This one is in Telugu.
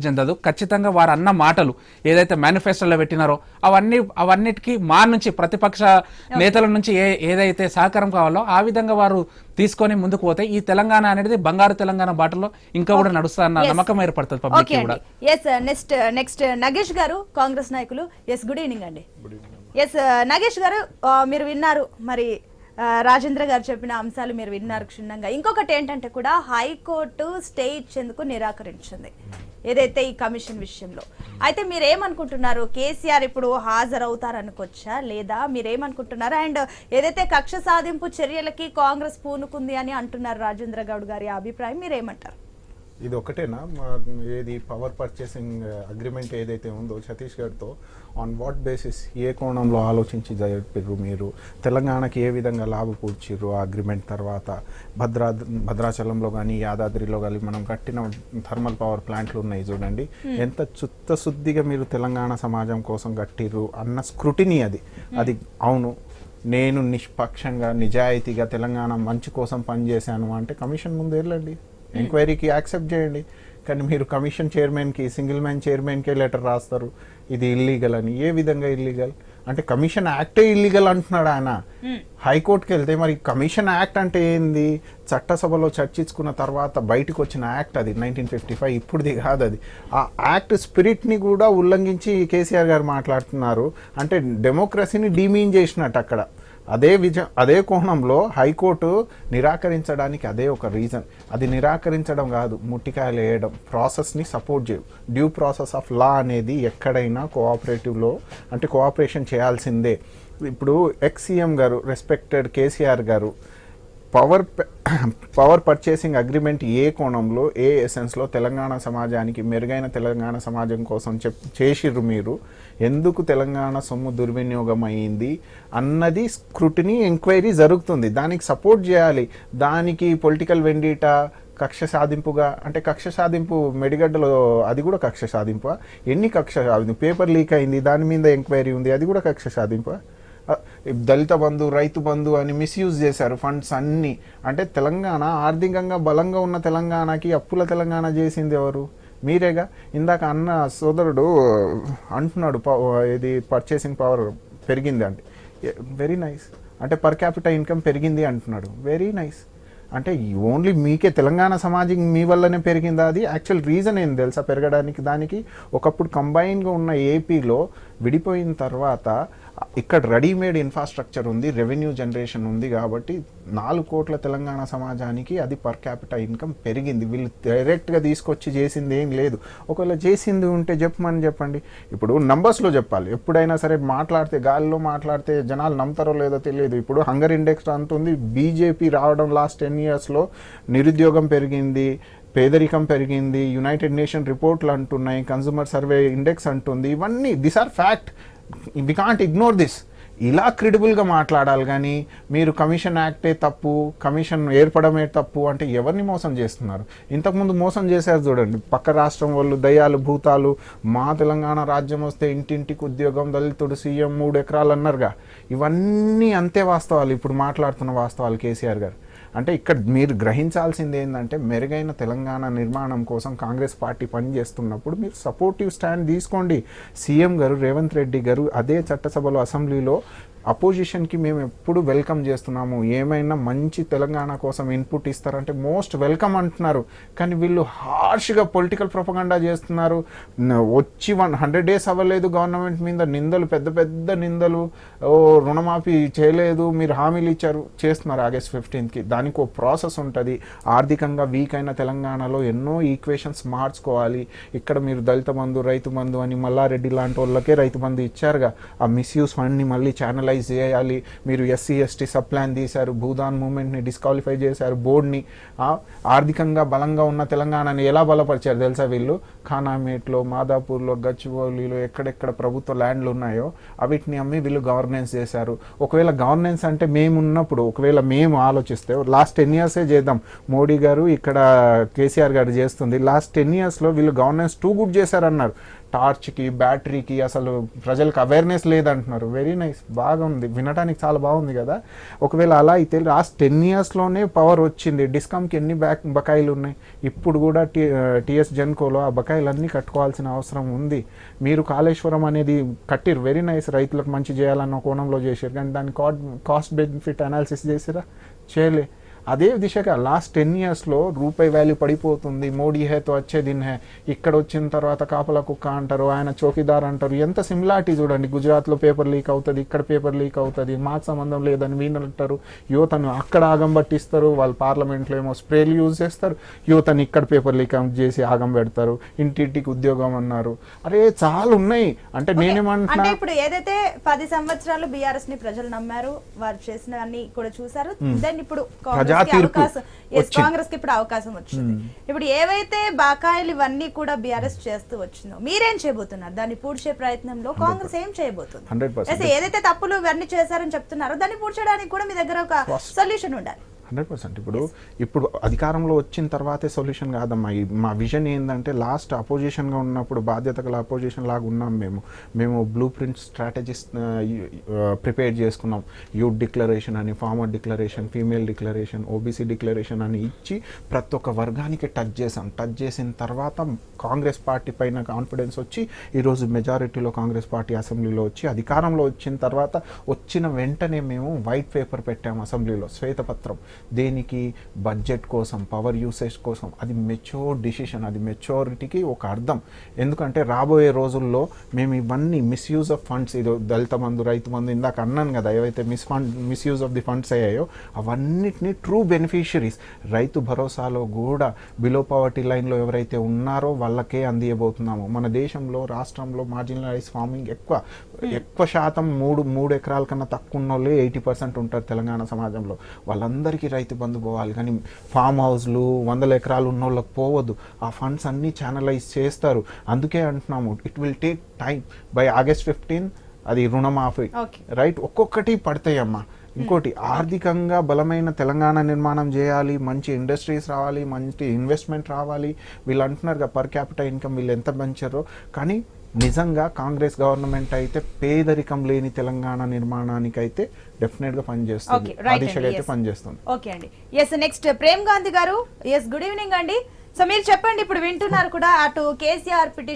చెందదు ఖచ్చితంగా వారు అన్న మాటలు ఏదైతే మేనిఫెస్టోలో పెట్టినారో అవన్నీ అవన్నిటికీ మా నుంచి ప్రతిపక్ష నేతల నుంచి ఏ ఏదైతే సహకారం కావాలో ఆ విధంగా వారు తీసుకొని ముందుకు పోతే ఈ తెలంగాణ అనేది బంగారు తెలంగాణ బాటలో ఇంకా కూడా నడుస్తా అన్న నమ్మకం ఏర్పడుతుంది పబ్లిక్ కూడా. ఎస్ నెక్స్ట్ నెక్స్ట్ నగేష్ గారు కాంగ్రెస్ నాయకులు. ఎస్ గుడ్ ఈవినింగ్ అండి. ఎస్ నగేష్ గారు ఆ, మీరు విన్నారు మరి ఆ, రాజేంద్ర గారు చెప్పిన అంశాలు మీరు విన్నారు క్షుణ్ణంగా. ఇంకొకటి ఏంటంటే కూడా హైకోర్టు స్టే ఇచ్చేందుకు నిరాకరించింది. ఏదైతే ఈ కమిషన్ విషయంలో. అయితే మీరేమనుకుంటున్నారు? కేసీఆర్ ఇప్పుడు హాజరవుతారనుకోవచ్చా? లేదా మీరేమనుకుంటున్నారు? అండ్ ఏదైతే కక్ష సాధింపు చర్యలకి కాంగ్రెస్ పూనుకుంది అని అంటున్నారు రాజేంద్ర గౌడ్ గారి అభిప్రాయం మీరేమంటారు? ఇది ఒకటేనా మా ఏది పవర్ పర్చేసింగ్ అగ్రిమెంట్ ఏదైతే ఉందో ఛత్తీస్గఢ్తో ఆన్ వాట్ బేసిస్ ఏ కోణంలో ఆలోచించి జరిపారు మీరు? తెలంగాణకి ఏ విధంగా లాభపూడ్చిర్రు ఆ అగ్రిమెంట్ తర్వాత? భద్రా భద్రాచలంలో కానీ యాదాద్రిలో కానీ మనం కట్టిన థర్మల్ పవర్ ప్లాంట్లు ఉన్నాయి చూడండి. ఎంత చిత్తశుద్ధిగా మీరు తెలంగాణ సమాజం కోసం కట్టిర్రు అన్న స్క్రూటినీ అది. అది అవును నేను నిష్పక్షంగా నిజాయితీగా తెలంగాణ మంచి కోసం పనిచేశాను అంటే కమిషన్ ముందు వెళ్ళండి. ఎంక్వైరీకి యాక్సెప్ట్ చేయండి. కానీ మీరు కమిషన్ చైర్మన్కి సింగిల్ మ్యాన్ చైర్మన్కే లెటర్ రాస్తారు. ఇది ఇల్లీగల్ అని. ఏ విధంగా ఇల్లీగల్ అంటే కమిషన్ యాక్టే ఇల్లీగల్ అంటున్నాడు ఆయన. హైకోర్టుకి వెళ్తే మరి కమిషన్ యాక్ట్ అంటే ఏంది? చట్టసభలో చర్చించుకున్న తర్వాత బయటకు వచ్చిన యాక్ట్ అది నైన్టీన్ ఫిఫ్టీ ఫైవ్ ఇప్పుడుది కాదు అది ఆ యాక్ట్ స్పిరిట్ని కూడా ఉల్లంఘించి కేసీఆర్ గారు మాట్లాడుతున్నారు. అంటే డెమోక్రసీని డీమీన్ చేసినట్టు అక్కడ. అదే విజ అదే కోణంలో హైకోర్టు నిరాకరించడానికి అదే ఒక రీజన్. అది నిరాకరించడం కాదు ముట్టికాయలు వేయడం. ప్రాసెస్ని సపోర్ట్ చేయవు డ్యూ ప్రాసెస్ ఆఫ్ లా అనేది ఎక్కడైనా కోఆపరేటివ్లో అంటే కోఆపరేషన్ చేయాల్సిందే. ఇప్పుడు ex-CM garu respected KCR garu power power purchasing agreement ఏ కోణంలో ఏ ఎసెన్స్లో తెలంగాణ సమాజానికి మెరుగైన తెలంగాణ సమాజం కోసం చెప్ చేసిర్రు మీరు? ఎందుకు తెలంగాణ సొమ్ము దుర్వినియోగం అయింది అన్నది స్క్రూటినీ ఎంక్వైరీ జరుగుతుంది. దానికి సపోర్ట్ చేయాలి. దానికి పొలిటికల్ వెండిటా కక్ష సాధింపుగా అంటే కక్ష సాధింపు మెడిగడ్డలో అది కూడా కక్ష సాధింపు? ఎన్ని కక్ష సాధింపు? పేపర్ లీక్ అయింది దాని మీద ఎంక్వైరీ ఉంది అది కూడా కక్ష సాధింపు? దళిత బంధు రైతు బంధు అని మిస్యూజ్ చేశారు ఫండ్స్ అన్నీ. అంటే తెలంగాణ ఆర్థికంగా బలంగా ఉన్న తెలంగాణకి అప్పుల తెలంగాణ చేసింది ఎవరు? మీరేగా? ఇందాక అన్న సోదరుడు అంటున్నాడు ఇది పర్చేసింగ్ పవర్ పెరిగింది అంటే. వెరీ నైస్ అంటే పర్ క్యాపిటల్ ఇన్కమ్ పెరిగింది అంటున్నాడు. వెరీ నైస్ అంటే ఓన్లీ మీకే తెలంగాణ సమాజం మీ వల్లనే పెరిగిందా అది? యాక్చువల్ రీజన్ ఏం తెలుసా పెరగడానికి? దానికి ఒకప్పుడు కంబైన్గా ఉన్న ఏపీలో విడిపోయిన తర్వాత ఇక్కడ రెడీమేడ్ ఇన్ఫ్రాస్ట్రక్చర్ ఉంది రెవెన్యూ జనరేషన్ ఉంది కాబట్టి నాలుగు కోట్ల తెలంగాణ సమాజానికి అది పర్ క్యాపిటల్ ఇన్కమ్ పెరిగింది. వీళ్ళు డైరెక్ట్గా తీసుకొచ్చి చేసింది ఏం లేదు. ఒకవేళ చేసింది ఉంటే చెప్పమని చెప్పండి. ఇప్పుడు నంబర్స్లో చెప్పాలి. ఎప్పుడైనా సరే మాట్లాడితే గాలిలో మాట్లాడితే జనాలు నమ్ముతారో లేదో తెలియదు. ఇప్పుడు హంగర్ ఇండెక్స్ అంటుంది బీజేపీ రావడం లాస్ట్ టెన్ ఇయర్స్లో నిరుద్యోగం పెరిగింది పేదరికం పెరిగింది యునైటెడ్ నేషన్ రిపోర్ట్లు అంటున్నాయి కన్సూమర్ సర్వే ఇండెక్స్ అంటుంది. ఇవన్నీ this are fact we can't ignore this ఇలా క్రెడిబుల్గా మాట్లాడాలి కానీ మీరు కమిషన్ యాక్టే తప్పు కమిషన్ ఏర్పడమే తప్పు అంటే ఎవరిని మోసం చేస్తున్నారు? ఇంతకుముందు మోసం చేశారు చూడండి. పక్క రాష్ట్రం వాళ్ళు దయ్యాలు భూతాలు మా తెలంగాణ రాజ్యం వస్తే ఇంటింటికి ఉద్యోగం దళితుడు సీఎం మూడు ఎకరాలు అన్నారుగా. ఇవన్నీ అంతే వాస్తవాలు. ఇప్పుడు మాట్లాడుతున్న వాస్తవాలు కేసీఆర్ గారు. అంటే ఇక్కడ మీరు గ్రహించాల్సింది ఏంటంటే మెరుగైన తెలంగాణ నిర్మాణం కోసం కాంగ్రెస్ పార్టీ పనిచేస్తున్నప్పుడు మీరు సపోర్టివ్ స్టాండ్ తీసుకోండి. సీఎం గారు రేవంత్ రెడ్డి గారు అదే చట్టసభలో అసెంబ్లీలో అపోజిషన్కి మేము ఎప్పుడు వెల్కమ్ చేస్తున్నాము ఏమైనా మంచి తెలంగాణ కోసం ఇన్పుట్ ఇస్తారంటే మోస్ట్ వెల్కమ్ అంటున్నారు. కానీ వీళ్ళు హార్ష్గా పొలిటికల్ ప్రొపగండా చేస్తున్నారు. వచ్చి వన్ హండ్రెడ్ డేస్ అవ్వలేదు గవర్నమెంట్ మీద నిందలు పెద్ద పెద్ద నిందలు. ఓ రుణమాఫీ చేయలేదు మీరు హామీలు ఇచ్చారు చేస్తున్నారు ఆగస్ట్ ఫిఫ్టీన్త్కి. దానికి ఒక ప్రాసెస్ ఉంటుంది. ఆర్థికంగా వీక్ అయిన తెలంగాణలో ఎన్నో ఈక్వేషన్స్ మార్చుకోవాలి. ఇక్కడ మీరు దళిత బంధు రైతు బంధు అని మల్లారెడ్డి లాంటి వాళ్ళకే రైతు బంధు ఇచ్చారుగా. ఆ మిస్యూస్ ఫండ్ని మళ్ళీ ఛానల్ ఛానలైజ్ చేయాలి. మీరు ఎస్సీ ఎస్టీ సబ్ ప్లాన్ తీశారు భూదాన్ మూమెంట్ని డిస్క్వాలిఫై చేశారు బోర్డ్ని ఆర్థికంగా బలంగా ఉన్న తెలంగాణని ఎలా బలపరిచారు తెలుసా వీళ్ళు? ఖానామేట్లో మాదాపూర్లో గచ్చిబౌలిలో ఎక్కడెక్కడ ప్రభుత్వ ల్యాండ్లు ఉన్నాయో అవిటిని అమ్మి వీళ్ళు గవర్నెన్స్ చేశారు. ఒకవేళ గవర్నెన్స్ అంటే మేము ఉన్నప్పుడు ఒకవేళ మేము ఆలోచిస్తే లాస్ట్ టెన్ ఇయర్సే చేద్దాం. మోడీ గారు ఇక్కడ కేసీఆర్ గారు చేస్తుంది. లాస్ట్ టెన్ ఇయర్స్లో వీళ్ళు గవర్నెన్స్ టూ గుడ్ చేశారన్నారు. టార్చ్కి బ్యాటరీకి అసలు ప్రజలకు అవేర్నెస్ లేదంటున్నారు. వెరీ నైస్ బాగా బాగా ఉంది వినడానికి చాలా బాగుంది కదా. ఒకవేళ అలా అయితే లాస్ట్ టెన్ ఇయర్స్లోనే పవర్ వచ్చింది. డిస్కామ్కి ఎన్ని బ్యాక్ బకాయిలు ఉన్నాయి? ఇప్పుడు కూడా టీ టీఎస్ జెన్కోలో ఆ బకాయిలన్నీ కట్టుకోవాల్సిన అవసరం ఉంది. మీరు కాళేశ్వరం అనేది కట్టిరు వెరీ నైస్ రైతులకు మంచి చేయాలన్న కోణంలో చేశారు కానీ దాని కాస్ట్ బెనిఫిట్ అనాలిసిస్ చేసిరా చేయలే. అదే దిశగా లాస్ట్ టెన్ ఇయర్స్లో రూపాయి వాల్యూ పడిపోతుంది. మోడీ హేతో వచ్చే దిన్ హే. ఇక్కడ వచ్చిన తర్వాత కాపలా కుక్క అంటారు ఆయన చౌకీదార్ అంటారు. ఎంత సిమిలారిటీ చూడండి. గుజరాత్లో పేపర్ లీక్ అవుతుంది ఇక్కడ పేపర్ లీక్ అవుతుంది. మాకు సంబంధం లేదని వీళ్ళంటారు యువతను అక్కడ ఆగం పట్టిస్తారు. వాళ్ళు పార్లమెంట్లో ఏమో స్ప్రేలు యూజ్ చేస్తారు. యువతని ఇక్కడ పేపర్ లీక్ చేసి ఆగం పెడతారు. ఇంటింటికి ఉద్యోగం అన్నారు. అరే చాలా ఉన్నాయి. అంటే నేనేమంటున్నా అంటే ఇప్పుడు ఏదైతే పది సంవత్సరాలు బీఆర్ఎస్ని ప్రజలు నమ్మారు వారు చేసిన అన్ని కూడా చూసారు. దెన్ ఇప్పుడు ప్రజా తీర్పు. కాంగ్రెస్కి ఇప్పుడు అవకాశం వచ్చింది. ఇప్పుడు ఏవైతే బకాయిలు ఇవన్నీ కూడా బీఆర్ఎస్ చేస్తూ వచ్చిందో మీరేం చేయబోతున్నారు? దాన్ని పూడ్చే ప్రయత్నంలో కాంగ్రెస్ ఏం చేయబోతుంది? 100%. Yes, ఏదైతే తప్పులు ఇవన్నీ చేశారని చెప్తున్నారో దాన్ని పూడ్చడానికి కూడా మీ దగ్గర ఒక సొల్యూషన్ ఉండాలి. Hundred percent. ఇప్పుడు ఇప్పుడు అధికారంలో వచ్చిన తర్వాతే సొల్యూషన్ కాదమ్మా. మా విజన్ ఏంటంటే లాస్ట్ అపోజిషన్గా ఉన్నప్పుడు బాధ్యత గల అపోజిషన్ లాగా ఉన్నాం మేము. మేము బ్లూ ప్రింట్ స్ట్రాటజీస్ ప్రిపేర్ చేసుకున్నాం. యూత్ డిక్లరేషన్ అని farmer declaration female declaration OBC declaration అని ఇచ్చి ప్రతి ఒక్క వర్గానికి టచ్ చేసాం టచ్ చేసిన తర్వాత కాంగ్రెస్ పార్టీ పైన కాన్ఫిడెన్స్ వచ్చి ఈరోజు మెజారిటీలో కాంగ్రెస్ పార్టీ అసెంబ్లీలో వచ్చి అధికారంలో వచ్చిన తర్వాత వచ్చిన వెంటనే మేము వైట్ పేపర్ పెట్టాము అసెంబ్లీలో శ్వేతపత్రం. దేనికి? బడ్జెట్ కోసం పవర్ యూసేజ్ కోసం. అది మెచ్యూర్ డిసిషన్ అది మెచ్యూరిటీకి ఒక అర్థం. ఎందుకంటే రాబోయే రోజుల్లో మేము ఇవన్నీ మిస్యూజ్ ఆఫ్ ఫండ్స్ ఇది దళిత మందు రైతు మందు ఇందాక అన్నాను కదా ఏవైతే miss fund misuse of the funds అయ్యాయో అవన్నిటిని ట్రూ బెనిఫిషరీస్ రైతు భరోసాలో కూడా బిలో పవర్టీ లైన్లో ఎవరైతే ఉన్నారో వాళ్ళకే అందియబోతున్నాము. మన దేశంలో రాష్ట్రంలో మార్జినలైజ్ ఫార్మింగ్ ఎక్కువ. ఎక్కువ శాతం మూడు మూడు ఎకరాల కన్నా తక్కువ ఉన్న వాళ్ళే ఎయిటీ పర్సెంట్ ఉంటారు తెలంగాణ సమాజంలో. వాళ్ళందరికీ రైతు బంధు పోవాలి కానీ ఫామ్ హౌస్లు వందల ఎకరాలు ఉన్న వాళ్ళకి పోవద్దు. ఆ ఫండ్స్ అన్నీ ఛానలైజ్ చేస్తారు. అందుకే అంటున్నాము it will take time by August fifteen అది రుణమాఫీ. రైట్ ఒక్కొక్కటి పడతాయమ్మా. ఇంకోటి ఆర్థికంగా బలమైన తెలంగాణ నిర్మాణం చేయాలి మంచి ఇండస్ట్రీస్ రావాలి మంచి ఇన్వెస్ట్మెంట్ రావాలి. వీళ్ళు అంటున్నారు కదా పర్ క్యాపిటల్ ఇన్కమ్ వీళ్ళు ఎంత పెంచారో కానీ నిజంగా కాంగ్రెస్ గవర్నమెంట్ అయితే పేదరికం లేని తెలంగాణ నిర్మాణానికి అయితే డెఫినెట్గా పనిచేస్తుంది ఆ దిశగా అయితే పనిచేస్తుంది. ఓకే అండి. Yes next Prem Gandhi garu. Yes good evening అండి. సో మీరు చెప్పండి ఇప్పుడు వింటున్నారు కూడా అటు కేసీఆర్ పిటిషన్